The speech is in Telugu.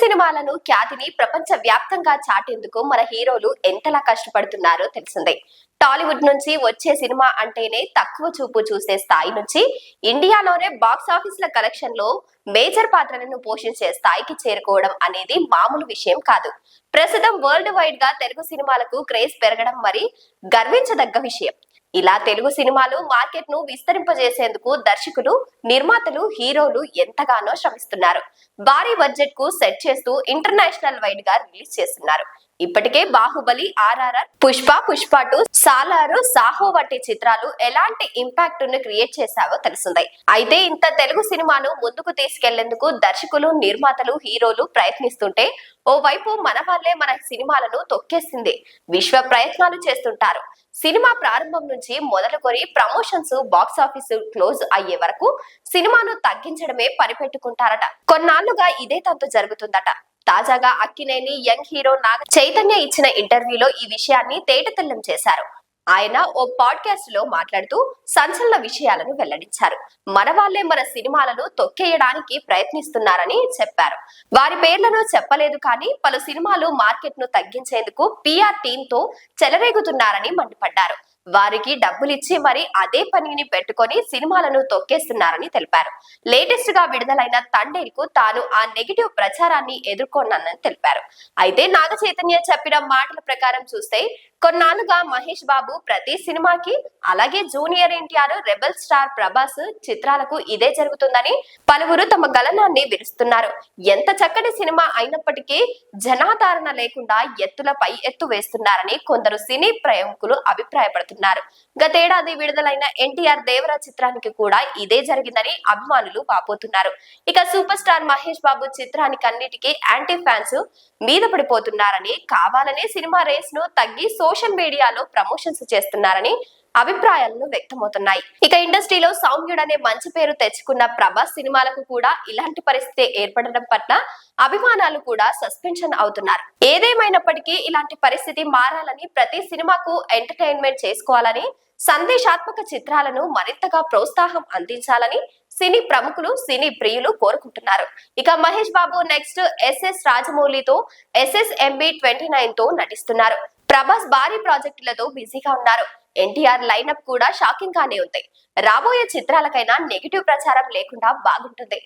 సినిమాలను ఖ్యాతిని ప్రపంచ వ్యాప్తంగా చాటేందుకు మన హీరోలు ఎంతలా కష్టపడుతున్నారో తెలిసిందే. టాలీవుడ్ నుంచి వచ్చే సినిమా అంటేనే తక్కువ చూపు చూసే స్థాయి నుంచి ఇండియాలోనే బాక్స్ ఆఫీసుల కలెక్షన్లో మేజర్ పాత్రలను పోషించే స్థాయికి చేరుకోవడం అనేది మామూలు విషయం కాదు. ప్రస్తుతం వరల్డ్ వైడ్గా తెలుగు సినిమాలకు క్రేజ్ పెరగడం మరి గర్వించదగ్గ విషయం. ఇలా తెలుగు సినిమాలు మార్కెట్ను విస్తరింపజేసేందుకు దర్శకులు నిర్మాతలు హీరోలు ఎంతగానో శ్రమిస్తున్నారు. భారీ బడ్జెట్కు సెట్ చేస్తూ ఇంటర్నేషనల్ వైడ్గా రిలీజ్ చేస్తున్నారు. ఇప్పటికే బాహుబలి ఆర్ఆర్ఆర్ పుష్ప పుష్ప టూ సాలారు సాహో వంటి చిత్రాలు ఎలాంటి ఇంపాక్ట్ను క్రియేట్ చేశావో తెలిసిందే. అయితే ఇంత తెలుగు సినిమాను ముందుకు తీసుకెళ్ళేందుకు దర్శకులు నిర్మాతలు హీరోలు ప్రయత్నిస్తుంటే ఓవైపు మన వాళ్ళే మన సినిమాలను తొక్కేసింది. విశ్వ ప్రయత్నాలు చేస్తుంటారు. సినిమా ప్రారంభం నుంచి మొదలుకొని ప్రమోషన్స్ బాక్స్ ఆఫీస్ క్లోజ్ అయ్యే వరకు సినిమాను తగ్గించడమే పనిపెట్టుకుంటారట. కొన్నాళ్ళుగా ఇదే తంతు జరుగుతుందట. తాజాగా అక్కినేని యంగ్ హీరో నాగ చైతన్య ఇచ్చిన ఇంటర్వ్యూలో ఈ విషయాన్ని తేటతెల్లం చేశారు. ఆయన ఓ పాడ్కాస్ట్లో మాట్లాడుతూ సంచలన విషయాలను వెల్లడించారు. మన వాళ్ళే మన సినిమాలను తొక్కేయడానికి ప్రయత్నిస్తున్నారని చెప్పారు. వారి పేర్లను చెప్పలేదు కానీ పలు సినిమాలు మార్కెట్ను తగ్గించేందుకు పిఆర్ టీమ్తో చెలరేగుతున్నారని మండిపడ్డారు. వారికి డబ్బులిచ్చి మరి అదే పనిని పెట్టుకొని సినిమాలను తొక్కేస్తున్నారని తెలిపారు. లేటెస్ట్గా విడుదలైన తండ్రి కు తాను ఆ నెగిటివ్ ప్రచారాన్ని ఎదుర్కొన్నానని తెలిపారు. అయితే నాగ చైతన్య చెప్పిన మాటల ప్రకారం చూస్తే కొన్నాళ్ళుగా మహేష్ బాబు ప్రతి సినిమాకి అలాగే junior NTR rebel star Prabhas చిత్రాలకు ఇదే జరుగుతుందని పలువురు తమ గలనాన్ని విరుస్తున్నారు. ఎంత చక్కటి సినిమా అయినప్పటికీ జనాదరణ లేకుండా ఎత్తులపై ఎత్తు వేస్తున్నారని కొందరు సినీ ప్రయోగకులు అభిప్రాయపడుతున్నారు. గతేడాది విడుదలైన ఎన్టీఆర్ దేవరా చిత్రానికి కూడా ఇదే జరిగిందని అభిమానులు వాపోతున్నారు. ఇక సూపర్ స్టార్ మహేష్ బాబు చిత్రానికి అన్నిటికీ యాంటీ ఫ్యాన్స్ మీద పడిపోతున్నారని కావాలనే సినిమా రేస్ను తగ్గి సోషల్ మీడియాలో ప్రమోషన్స్ చేస్తున్నారని అభిప్రాయాలను వ్యక్తమవుతున్నాయి. ఇక ఇండస్ట్రీలో సౌమ్యుడనే మంచి పేరు తెచ్చుకున్న ప్రభాస్ సినిమాలకు కూడా ఇలాంటి పరిస్థితి ఏర్పడడం పట్ల అభిమానాలు కూడా సస్పెన్షన్ అవుతున్నారు. ఏదేమైనప్పటికీ ఇలాంటి పరిస్థితి మారాలని ప్రతి సినిమాకు ఎంటర్టైన్మెంట్ చేసుకోవాలని సందేశాత్మక చిత్రాలను మరింతగా ప్రోత్సాహం అందించాలని సినీ ప్రముఖులు సినీ ప్రియులు కోరుకుంటున్నారు. ఇక మహేష్ బాబు నెక్స్ట్ ఎస్ఎస్ రాజమౌళితో ఎస్ఎస్ ఎంబీ ట్వంటీ నైన్తో నటిస్తున్నారు. ప్రభాస్ భారీ ప్రాజెక్టులతో బిజీగా ఉన్నారు. ఎన్టీఆర్ లైనప్ కూడా షాకింగ్ గానే ఉంది. రాబోయే చిత్రాలకైనా నెగిటివ్ ప్రచారం లేకుండా బాగుంటుంది.